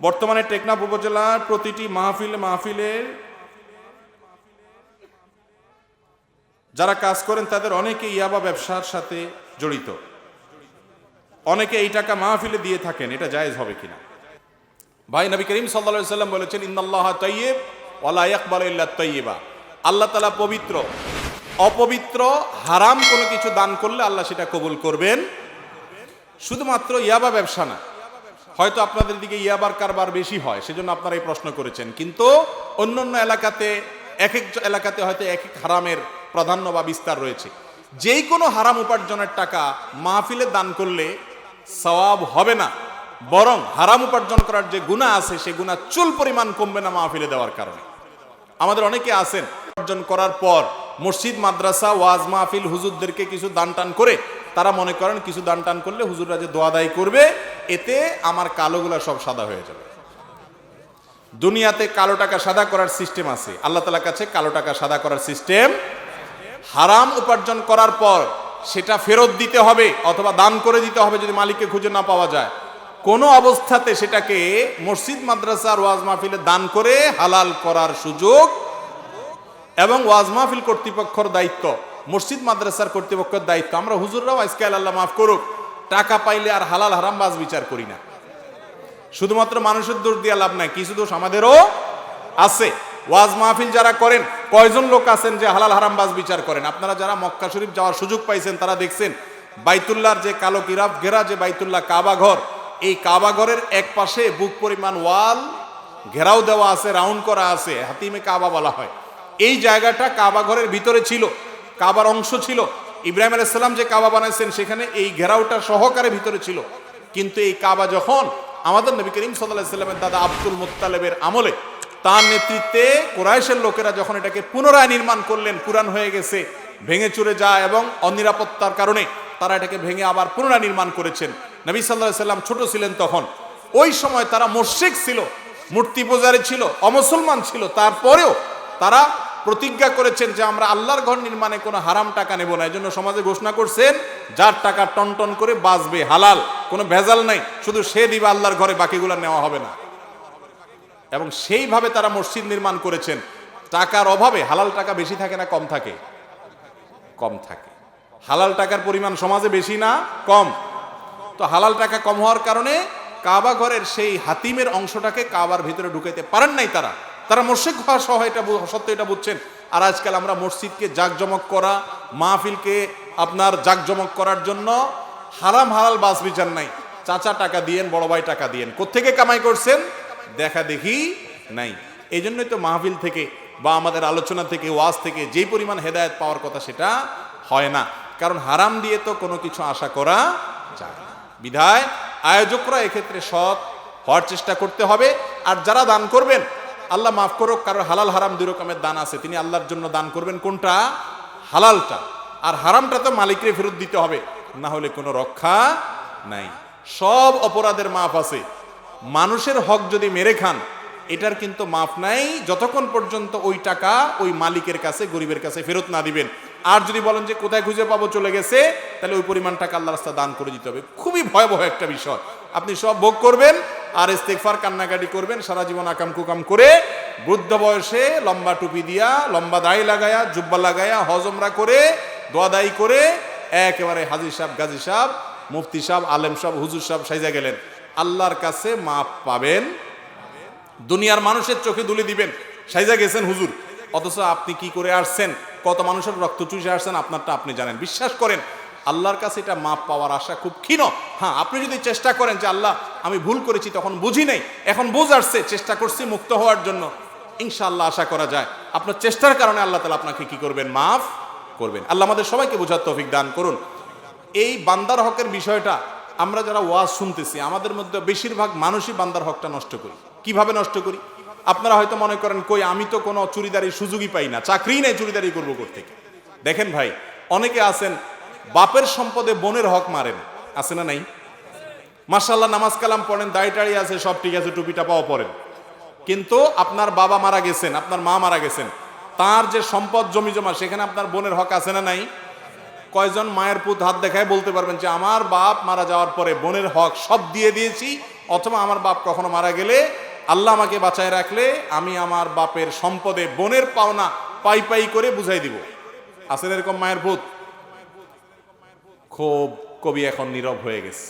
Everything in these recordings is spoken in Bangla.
বর্তমানে টেকনাফ উপজেলার প্রতিটি মাহফিল মাহফিলের যারা কাজ করেন তাদের অনেকে ইয়াবা ব্যবসার সাথে জড়িত। অনেকে এই টাকা মাহফিলে দিয়ে থাকেন, এটা জায়েজ হবে কিনা? ভাই, নবী করিম সাল্লা সাল্লাম বলেছেন ইন্দাল্লাহ তৈয়ব ওয়ালা ইয়াকবাল ইল্লা আল্লাহ তালা পবিত্র, অপবিত্র, হারাম কোনো কিছু দান করলে আল্লাহ সেটা কবুল করবেন। শুধুমাত্র ইয়াবা ব্যবসা না হয়তো আপনাদের দিকে ইয়াবার কারবার বেশি হয়, সেজন্য আপনারা এই প্রশ্ন করেছেন। কিন্তু অন্য অন্য এলাকাতে এক এক এলাকাতে হয়তো এক এক হারামের প্রাধান্য বা বিস্তার রয়েছে। যেই কোনো হারাম উপার্জনের টাকা মাহফিলে দান করলে সওয়াব হবে না, বরং হারাম উপার্জন করার যে গুণা আছে, সে গুণা চুল পরিমাণ কমবে না মাহফিলে দেওয়ার কারণে। আমাদের অনেকে আছেন, উপার্জন করার পর মসজিদ, মাদ্রাসা, ওয়াজ মাহফিল, হুজুরদেরকে কিছু দান টান করে তারা মনে করেন কিছু দান টান করলে হুজুররা যে দোয়া দায়ী করবে এতে আমার কালোগুলা সব সাদা হয়ে যাবে। দুনিয়াতে কালো টাকা সাদা করার সিস্টেম আছে। আল্লাহ তালার কাছে কালো টাকা সাদা করার সিস্টেম হারাম উপার্জন করার পর সেটা ফেরত দিতে হবে অথবা দান করে দিতে হবে যদি মালিককে খুঁজে না পাওয়া যায়। কোনো অবস্থাতে সেটাকে মসজিদ মাদ্রাসার ওয়াজ মাহফিলে দান করে হালাল করার সুযোগ এবং ওয়াজ মাহফিল কর্তৃপক্ষের দায়িত্ব, মসজিদ, মাদ্রাসার কর্তৃপক্ষের দায়িত্ব। আমরা হুজুররাও আজকে আল্লাহ মাফ করুক টাকা পাইলে আর হালাল হারাম বাজ বিচার করি না। শুধুমাত্র মানুষের দোষ দিয়ে লাভ নাই, কিছু দোষ আমাদেরও আছে। ওয়াজ মাহফিল যারা করেন, কয়জন লোক আছেন যে হালাল হারাম বাজ বিচার করেন? আপনারা যারা মক্কা শরীফ যাওয়ার সুযোগ পাইছেন, তারা দেখছেন, বাইতুল্লাহর যে কালো কিরাব ঘেরা যে বাইতুল্লাহ কাবা ঘর, এই কাবা ঘরের এক পাশে বুক পরিমাণ ওয়াল ঘেরাও দেওয়া আছে, রাউন্ড করা আছে, হাতিমে কাবা বলা হয়। এই জায়গাটা কাবা ঘরের ভিতরে ছিল, কাবার অংশ ছিল ইব্রাহিম আলাইসাল্লাম যে কাবা বানাইছেন, সেখানে এই ঘেরাওটা সহকারে ভিতরে ছিল। কিন্তু এই কাবা যখন আমাদের নবী করিম সাল্লাহ সাল্লামের দাদা আব্দুল মুত্তালেবের আমলে তার নেতৃত্বে কোরাইশের লোকেরা যখন এটাকে পুনরায় নির্মাণ করলেন পুরান হয়ে গেছে, ভেঙে চুরে যায় এবং অনিরাপত্তার কারণে তারা এটাকে ভেঙে আবার পুনরায় নির্মাণ করেছেন। নবী সাল্লাহ সাল্লাম ছোট ছিলেন তখন। ওই সময় তারা মুশরিক ছিল, মূর্তি পূজারী ছিল, অমুসলমান ছিল। তারপরেও তারা প্রতিজ্ঞা করেছেন যে আমরা আল্লাহর ঘর নির্মাণে কোনো হারাম টাকা নেব না। এই জন্য সমাজে ঘোষণা করছেন, যার টাকা টনটন করে বাঁচবে, হালাল, কোনো ভেজাল নাই, শুধু সে দিবা আল্লাহর ঘরে, বাকিগুলো নেওয়া হবে না। এবং সেইভাবে তারা মসজিদ নির্মাণ করেছেন। টাকার অভাবে হালাল টাকা বেশি থাকে না, কম থাকে? কম থাকে। হালাল টাকার পরিমাণ সমাজে বেশি না, কম? তো হালাল টাকা কম হওয়ার কারণে কাবা ঘরের সেই হাতিমের অংশটাকে কাবার ভিতরে ঢুকাইতে পারেন নাই তারা। তারা মোর্শেক হওয়া সহ এটা সত্য এটা বুঝছেন। আর আজকাল আমরা মসজিদকে জাকজমক করা, মাহফিলকে আপনার জাকজমক করার জন্য হারাম হালাল বাস বিচার নাই। চাচা টাকা দিয়েন, বড় ভাই টাকা দিয়েন। কোত্থেকে কামাই করছেন? দেখা দেখি নাই। এই জন্যই তো মাহফিল থেকে বা আমাদের আলোচনা থেকে, ওয়াজ থেকে যে পরিমাণ হেদায়েত পাওয়ার কথা সেটা হয় না। কারণ হারাম দিয়ে তো কোনো কিছু আশা করা যায় না। বিধায় আয়োজকরা এক্ষেত্রে সৎ হওয়ার চেষ্টা করতে হবে। আর যারা দান করবেন আল্লাহ মাফ করুক কারোর হালাল হারাম দুই রকমের দান আছে। তিনি আল্লাহর জন্য দান করবেন কোনটা? হালালটা। আর হারামটা তো মালিকরে ফেরত দিতে হবে, না হলে কোনো রক্ষা নাই। সব অপরাধের মাফ আছে। মানুষের হক যদি মেরে খান, এটার কিন্তু মাফ নাই। যতক্ষণ পর্যন্ত ওই টাকা ওই মালিকের কাছে, গরিবের কাছে ফেরত না দিবেন। আর যদি বলেন যে, কোথায় খুঁজে পাবো? চলে গেছে, তাহলে ওই পরিমাণ টাকা আল্লাহ রাস্তা দান করে দিতে হবে। খুবই ভয়াবহ একটা বিষয়। আপনি সব ভোগ করবেন আর ইস্তেকফার কান্নাকাটি করবেন, সারা জীবন আকাম কুকাম করে, বৃদ্ধ বয়সে লম্বা টুপি দিয়া, লম্বা দাড়ি লাগায়া, জুব্বা লাগায়া, হজমরা করে, দোয়া দায়ী করে, একেবারে হাজির সাহেব, গাজী সাহেব, মুফতি সাহেব, আলেম সাহেব, হুজুর সাহেব সাইজা গেলেন। আল্লাহর কাছে মাপ পাবেন, দুনিয়ার মানুষের চোখে দুলি দিবেন সাইজা গেছেন হুজুর। অথচ আপনি কি করে আসছেন? কত মানুষের রক্ত চুষে আসছেন, আপনারটা আপনি জানেন। বিশ্বাস করেন আল্লাহর কাছে এটা মাপ পাওয়ার আশা খুব ক্ষীণ। হ্যাঁ আপনি যদি চেষ্টা করেন যে, আল্লাহ, আমি ভুল করেছি, তখন বুঝি নাই। এখন বুঝ আসছে, চেষ্টা করছি মুক্ত হওয়ার জন্য। ইনশাআল্লাহ আশা করা যায়। আপনার চেষ্টার কারণে আল্লাহ তালা আপনাকে কি করবেন? মাফ করবেন। আল্লাহ আমাদের সবাইকে বোঝার তৌফিক দান করুন। এই বান্দার হকের বিষয়টা আমরা যারা ওয়াজ শুনতেছি, আমাদের মধ্যে বেশিরভাগ মানুষই বান্দার হকটা নষ্ট করি। কীভাবে নষ্ট করি? আপনারা হয়তো মনে করেন, কই, আমি তো কোনো চুরিদারির সুযোগই পাই না। চাকরি নেই চুরিদারি করব থেকে দেখেন ভাই, অনেকে আছেন বাপের সম্পদে বোনের হক মারেন। আছে না নাই? মার্শাল্লাহ নামাজ কালাম পড়েন, দাড়ি টাড়ি আছে, সব ঠিক আছে, টুপিটা পাওয়া পড়েন কিন্তু আপনার বাবা মারা গেছেন, আপনার মা মারা গেছেন, তার যে সম্পদ জমি জমা, সেখানে আপনার বোনের হক আছে না নাই? কয়জন মায়ের পুত হাত দেখায় বলতে পারবেন যে, আমার বাপ মারা যাওয়ার পরে বোনের হক সব দিয়ে দিয়েছি, অথবা আমার বাপ কখনো মারা গেলে আল্লাহ আমাকে বাঁচায় রাখলে আমি আমার বাপের সম্পদে বোনের পাওনা পাই পাই করে বুঝাই দিব। আসেন এরকম মায়ের ভূত খুব কবি এখন নীরব হয়ে গেছে।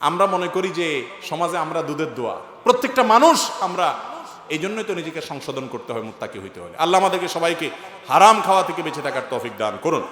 আমরা মনে করি যে সমাজে আমরা দুধের দোয়া। প্রত্যেকটা মানুষ আমরা এই জন্যই তো নিজেকে সংশোধন করতে হয়, মুত্তাকি হইতে হলে। আল্লাহ আমাদেরকে সবাইকে হারাম খাওয়া থেকে বেঁচে থাকার তৌফিক দান করুন।